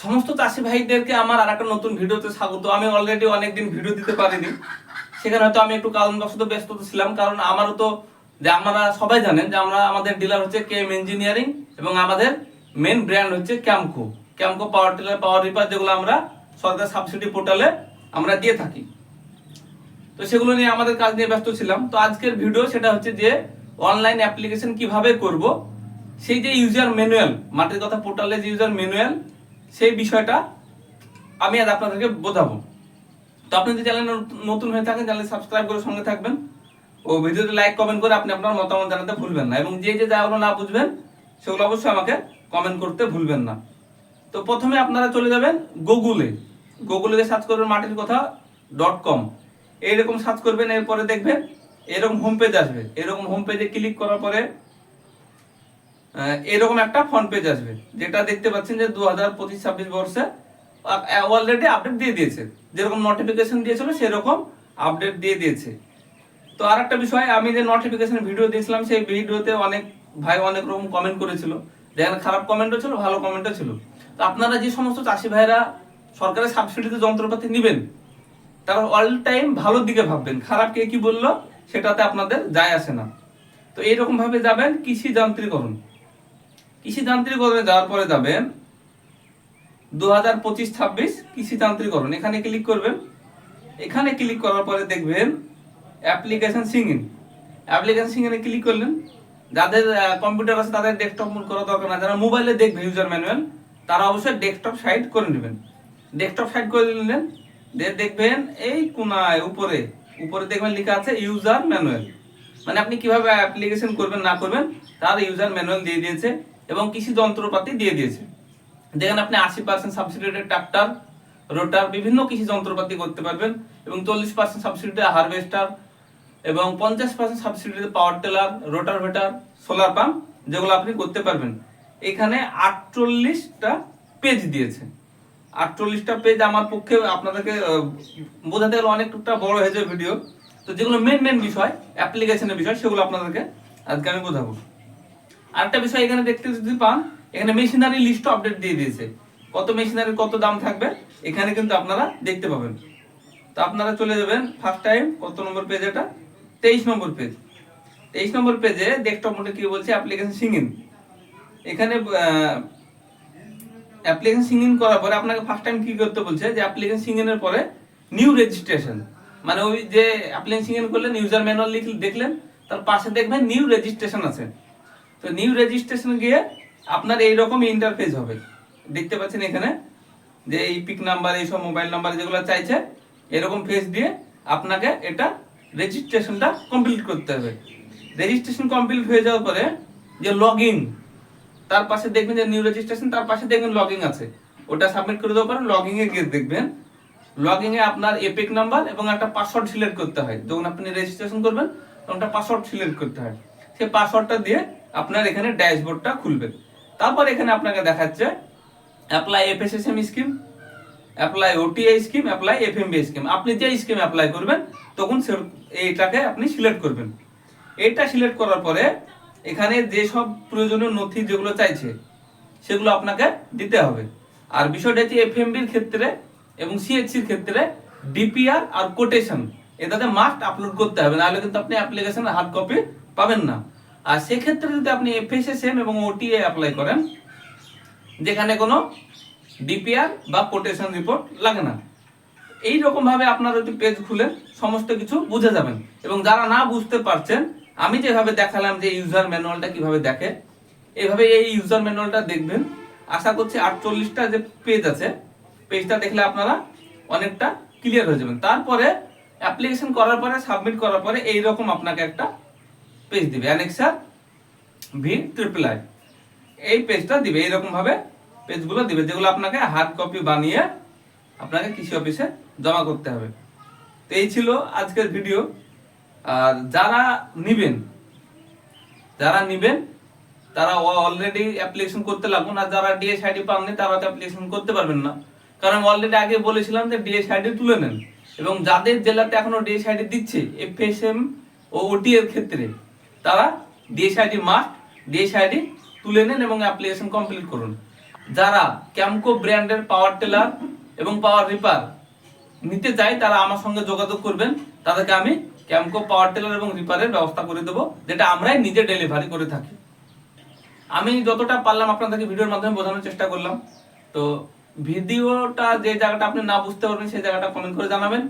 সমস্ত চাষি ভাইদেরকে আমার আর একটা নতুন ভিডিওতে স্বাগত। আমি অলরেডি অনেকদিন ভিডিও দিতে পারিনি। সেখানে হয়তো আমি একটু কারণবশত ব্যস্ত ছিলাম, কারণ আমারও তো যে আমরা সবাই জানেন যে আমরা আমাদের ডিলার হচ্ছে কেএম ইঞ্জিনিয়ারিং এবং আমাদের মেন ব্র্যান্ড হচ্ছে ক্যামকো ক্যামকো পাওয়ার টিলার পাওয়ার রিপার যেগুলো আমরা সরকার সাবসিডি পোর্টালে আমরা দিয়ে থাকি। তো সেগুলো নিয়ে আমাদের কাজ নিয়ে ব্যস্ত ছিলাম। তো আজকের ভিডিও সেটা হচ্ছে যে অনলাইন অ্যাপ্লিকেশন কীভাবে করব, সেই যে ইউজার ম্যানুয়াল মাটির কথা পোর্টালে যে ইউজার ম্যানুয়াল সেই বিষয়টা আমি আজ আপনাদেরকে বোঝাবো। তো আপনি যদি চ্যানেল নতুন হয়ে থাকেন চ্যানেল সাবস্ক্রাইব করে সঙ্গে থাকবেন ও ভিডিওতে লাইক কমেন্ট করে আপনি আপনার মতামত জানাতে ভুলবেন না এবং যে যে জায়গাগুলো না বুঝবেন, সেগুলো অবশ্যই আমাকে কমেন্ট করতে ভুলবেন না। তো প্রথমে আপনারা চলে যাবেন গুগলে গুগলে সার্চ করবেন মাটির কথা ডট কম এইরকম সার্চ করবেন, এরপরে দেখবেন এরকম হোম পেজ আসবে। এরকম হোম পেজে ক্লিক করার পরে এরকম একটা ফ্রন্ট পেজ আসবে, যেটা দেখতে পাচ্ছেন যে দু হাজার পঁচিশ ছাব্বিশ বর্ষে অলরেডি আপডেট দিয়ে দিয়েছে। যেরকম নোটিফিকেশন দিয়েছিল, সেরকম আপডেট দিয়ে দিয়েছে। তো আর একটা বিষয়, আমি যে নোটিফিকেশন ভিডিও দিয়েছিলাম সেই ভিডিওতে অনেক ভাই অনেক রকম কমেন্ট করেছিল। যেখানে খারাপ কমেন্টও ছিল, ভালো কমেন্টও ছিল। তো আপনারা যে সমস্ত চাষি ভাইরা সরকারের সাবসিডিতে যন্ত্রপাতি নেবেন, তারা অল টাইম ভালোর দিকে ভাববেন। খারাপ কে কি বলল, সেটাতে আপনাদের যায় আসে না। তো এইরকম ভাবে যাবেন কৃষি যান্ত্রিকরণ কৃষি যান্ত্রিকরণে যাওয়ার পরে যাবেন দু হাজার পঁচিশ ছাব্বিশ কৃষি যান্ত্রিকরণ এখানে ক্লিক করবেন। এখানে ক্লিক করার পরে দেখবেন অ্যাপ্লিকেশন সিঙ্গিং অ্যাপ্লিকেশন সিঙ্গিংয়ে ক্লিক করলেন। যাদের কম্পিউটার আছে, তাদের ডেস্কটপ মুড করা দরকার না যারা মোবাইলে দেখবে ইউজার ম্যানুয়াল তারা অবশ্যই ডেস্কটপ সাইড করে নেবেন। ডেস্কটপ সাইড করে নিলেন দেখবেন এই কোনায়, উপরে উপরে দেখবেন লেখা আছে ইউজার ম্যানুয়াল মানে আপনি কীভাবে অ্যাপ্লিকেশন করবেন, না করবেন, তার ইউজার ম্যানুয়াল দিয়ে দিয়েছে। এবং কৃষি যন্ত্রপাতি দিয়ে দিয়েছে। যেখানে আপনি আশি পার্সেন্ট সাবসিডিতে ট্রাক্টর রোটার বিভিন্ন কৃষি যন্ত্রপাতি করতে পারবেন এবং চল্লিশ পার্সেন্ট সাবসিডিতে হারভেস্টার এবং পঞ্চাশ পার্সেন্ট সাবসিডিতে power tiller rotavator solar pump যেগুলো আপনি করতে পারবেন। এখানে আটচল্লিশটা পেজ দিয়েছে। আটচল্লিশটা পেজ আমার পক্ষে আপনাদেরকে বোঝাতে গেলে অনেকটা বড় হয়ে যাবে ভিডিও তো যেগুলো মেন মেন বিষয় অ্যাপ্লিকেশনের বিষয়, সেগুলো আপনাদেরকে আজকে আমি বোঝাবো। আরেকটা বিষয় এখানে দেখতে যদি পান, এখানে মেশিনারি লিস্ট আপডেট দিয়ে দিয়েছে। কত মেশিনারির কত দাম থাকবে, এখানে কিন্তু আপনারা দেখতে পাবেন। তো আপনারা চলে যাবেন ফার্স্ট টাইম কত নম্বর পেজ এটা? তেইশ নম্বর পেজ তেইশ নম্বর পেজে ডেস্কটপ মোডে কি বলছে? অ্যাপ্লিকেশন সিঙ্গিং এখানে অ্যাপ্লিকেশন সিঙ্গিং করার পরে আপনাকে ফার্স্ট টাইম কি করতে বলছে? যে অ্যাপ্লিকেশন সিঙ্গিং এর পরে নিউ রেজিস্ট্রেশন মানে ওই যে অ্যাপ্লিকেশন সিঙ্গিং করলেন ইউজার ম্যানুয়াল লিখলে দেখলেন, তার পাশে দেখবেন নিউ রেজিস্ট্রেশন আছে। তো নিউ রেজিস্ট্রেশন গিয়ে আপনার এইরকম ইন্টারফেস হবে। দেখতে পাচ্ছেন এখানে যে এই পিক নাম্বার এইসব মোবাইল নাম্বার যেগুলো চাইছে, এরকম ফেস দিয়ে আপনাকে এটা রেজিস্ট্রেশনটা কমপ্লিট করতে হবে। রেজিস্ট্রেশন কমপ্লিট হয়ে যাওয়ার পরে যে লগ ইন তার পাশে দেখবেন যে নিউ রেজিস্ট্রেশন তার পাশে দেখবেন লগইন আছে। ওটা সাবমিট করে দেওয়ার পরে লগইন এ গিয়ে দেখবেন লগইন এ আপনার এপিক নাম্বার এবং একটা পাসওয়ার্ড সিলেক্ট করতে হয়। যখন আপনি রেজিস্ট্রেশন করবেন, তখন একটা পাসওয়ার্ড সিলেক্ট করতে হয়। সেই পাসওয়ার্ডটা দিয়ে আপনার এখানে ড্যাশবোর্ডটা খুলবে তারপর এখানে আপনাকে দেখাচ্ছে apply FSSM scheme apply OTI scheme apply FMB scheme আপনি যে স্কিম অ্যাপ্লাই করবেন, তখন এইটাকে আপনি সিলেক্ট করবেন। এটা সিলেক্ট করার পরে এখানে যে সব প্রয়োজনীয় নথি যেগুলো চাইছে, সেগুলো আপনাকে দিতে হবে। আর বিষয়টা হচ্ছে এফএমবির ক্ষেত্রে এবং সিএইচসির ক্ষেত্রে ডিপিআর আর কোটেশন এটাতে মাস্ট আপলোড করতে হবে। নাহলে কিন্তু আপনি অ্যাপ্লিকেশনের হার্ড কপি পাবেন না। আর সেক্ষেত্রে যদি আপনি এফএসএসএম এবং ওটিএ অ্যাপ্লাই করেন, যেখানে কোনো ডিপিআর বা কোটেশন রিপোর্ট লাগে না। এই রকম ভাবে আপনারা যদি পেজ খুলে সমস্ত কিছু বুঝে যাবেন। এবং যারা না বুঝতে পারছেন, আমি যেভাবে দেখালাম যে ইউজার ম্যানুয়ালটা কীভাবে দেখে এইভাবে এই ইউজার ম্যানুয়ালটা দেখবেন। আশা করছি আটচল্লিশটা যে পেজ আছে পেজটা দেখলে আপনারা অনেকটা ক্লিয়ার হয়ে যাবেন। তারপরে অ্যাপ্লিকেশন করার পরে সাবমিট করার পরে এই রকম আপনাকে একটা পেজ দিবে। অ্যানেক্সার ভি ট্রিপল আই এই পেজটা দিবে এইরকম ভাবে পেজগুলো দিবে, যেগুলো আপনাকে হার্ড কপি বানিয়ে আপনাকে কৃষি অফিসে জমা করতে হবে। তো এই ছিল আজকের ভিডিও আর যারা নিবেন যারা নিবেন, তারা অলরেডি অ্যাপ্লিকেশন করতে লাগুন, আর যারা ডিএসআইডি পাননি, তারা তো অ্যাপ্লিকেশন করতে পারবেন না। কারণ অলরেডি আগে বলেছিলাম যে ডিএসআইডি তুলে নেন। এবং যাদের জেলাতে এখনও ডিএসআইডি দিচ্ছে এফএসএম ও ওটি এর ক্ষেত্রে তারা ডিএসআইডি মাস্ট ডিএসআইডি তুলে নেন এবং অ্যাপ্লিকেশন কমপ্লিট করুন। যারা ক্যামকো ব্র্যান্ডের পাওয়ার টেলার এবং পাওয়ার রিপার নিতে চাই তারা আমার সঙ্গে যোগাযোগ করবেন। তাদেরকে আমি ক্যামকো পাওয়ার টেলার এবং রিপারের ব্যবস্থা করে দেবো, যেটা আমরাই নিজে ডেলিভারি করে থাকি। আমি যতটা পারলাম আপনাদেরকে ভিডিওর মাধ্যমে বোঝানোর চেষ্টা করলাম। তো ভিডিওটা যে জায়গাটা আপনি না বুঝতে পারবেন, সেই জায়গাটা কমেন্ট করে জানাবেন।